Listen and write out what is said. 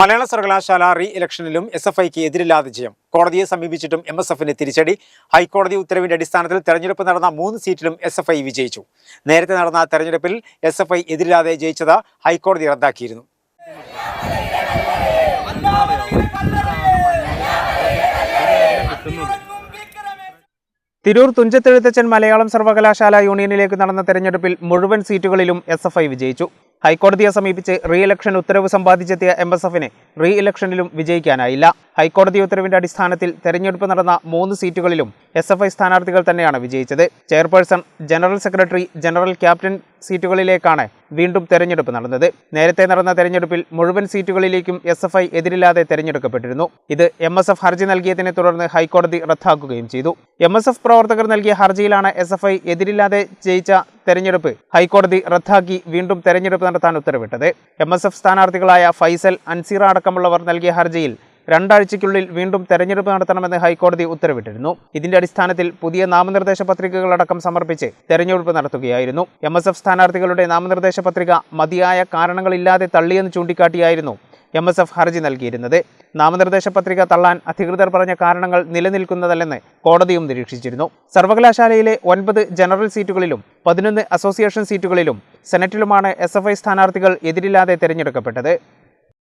മലയാള സർവകലാശാല re ഇലക്ഷനിലും S F ഐക്ക് എതിരില്ലാതെ ജയം കോടതിയെ സമീപിച്ചിട്ടും എം എസ് എഫിന് തിരിച്ചടി. ഹൈക്കോടതി ഉത്തരവിന്റെ അടിസ്ഥാനത്തിൽ തെരഞ്ഞെടുപ്പ് നടന്ന മൂന്ന് സീറ്റിലും എസ് എഫ് ഐ വിജയിച്ചു. നേരത്തെ നടന്ന തെരഞ്ഞെടുപ്പിൽ എസ് എഫ് ഐ എതിരില്ലാതെ ജയിച്ചത് ഹൈക്കോടതി റദ്ദാക്കിയിരുന്നു. തിരൂർ തുഞ്ചത്തെഴുത്തച്ഛൻ മലയാളം സർവകലാശാല യൂണിയനിലേക്ക് നടന്ന തെരഞ്ഞെടുപ്പിൽ മുഴുവൻ സീറ്റുകളിലും എസ് എഫ് ഐ വിജയിച്ചു. ഹൈക്കോടതിയെ സമീപിച്ച് റീ ഇലക്ഷൻ ഉത്തരവ് സമ്പാദിച്ചെത്തിയ എം എസ് എഫിന് റീ ഇലക്ഷനിലും വിജയിക്കാനായില്ല. ഹൈക്കോടതി ഉത്തരവിന്റെ അടിസ്ഥാനത്തിൽ തെരഞ്ഞെടുപ്പ് നടന്ന മൂന്ന് സീറ്റുകളിലും എസ് എഫ് ഐ സ്ഥാനാർത്ഥികൾ തന്നെയാണ് വിജയിച്ചത്. Chairperson general secretary general captain സീറ്റുകളിലേക്കാണ് വീണ്ടും തെരഞ്ഞെടുപ്പ് നടന്നത്. നേരത്തെ നടന്ന തെരഞ്ഞെടുപ്പിൽ മുഴുവൻ സീറ്റുകളിലേക്കും എസ് എഫ് ഐ എതിരില്ലാതെ തെരഞ്ഞെടുക്കപ്പെട്ടിരുന്നു. ഇത് എം എസ് എഫ് ഹർജി നൽകിയതിനെ തുടർന്ന് ഹൈക്കോടതി റദ്ദാക്കുകയും ചെയ്തു. എം എസ് എഫ് പ്രവർത്തകർ നൽകിയ ഹർജിയിലാണ് എസ് എഫ് ഐ എതിരില്ലാതെ ജയിച്ച തെരഞ്ഞെടുപ്പ് ഹൈക്കോടതി റദ്ദാക്കി വീണ്ടും തെരഞ്ഞെടുപ്പ് നടത്താൻ ഉത്തരവിട്ടത്. എം എസ് എഫ് സ്ഥാനാർത്ഥികളായ ഫൈസൽ അൻസീറ അടക്കമുള്ളവർ നൽകിയ ഹർജിയിൽ രണ്ടാഴ്ചയ്ക്കുള്ളിൽ വീണ്ടും തെരഞ്ഞെടുപ്പ് നടത്തണമെന്ന് ഹൈക്കോടതി ഉത്തരവിട്ടിരുന്നു. ഇതിന്റെ അടിസ്ഥാനത്തിൽ പുതിയ നാമനിർദ്ദേശ പത്രികകളടക്കം സമർപ്പിച്ച് തെരഞ്ഞെടുപ്പ് നടത്തുകയായിരുന്നു. എം എസ് എഫ് സ്ഥാനാർത്ഥികളുടെ നാമനിർദ്ദേശ പത്രിക മതിയായ കാരണങ്ങളില്ലാതെ തള്ളിയെന്ന് ചൂണ്ടിക്കാട്ടിയായിരുന്നു എം എസ് എഫ് ഹർജി നൽകിയിരുന്നത്. നാമനിർദ്ദേശ പത്രിക തള്ളാൻ അധികൃതർ പറഞ്ഞ കാരണങ്ങൾ നിലനിൽക്കുന്നതല്ലെന്ന് കോടതിയും നിരീക്ഷിച്ചിരുന്നു. സർവകലാശാലയിലെ ഒൻപത് ജനറൽ സീറ്റുകളിലും പതിനൊന്ന് അസോസിയേഷൻ സീറ്റുകളിലും സെനറ്റിലുമാണ് എസ് എഫ് ഐ സ്ഥാനാർത്ഥികൾ എതിരില്ലാതെ തെരഞ്ഞെടുക്കപ്പെട്ടത്.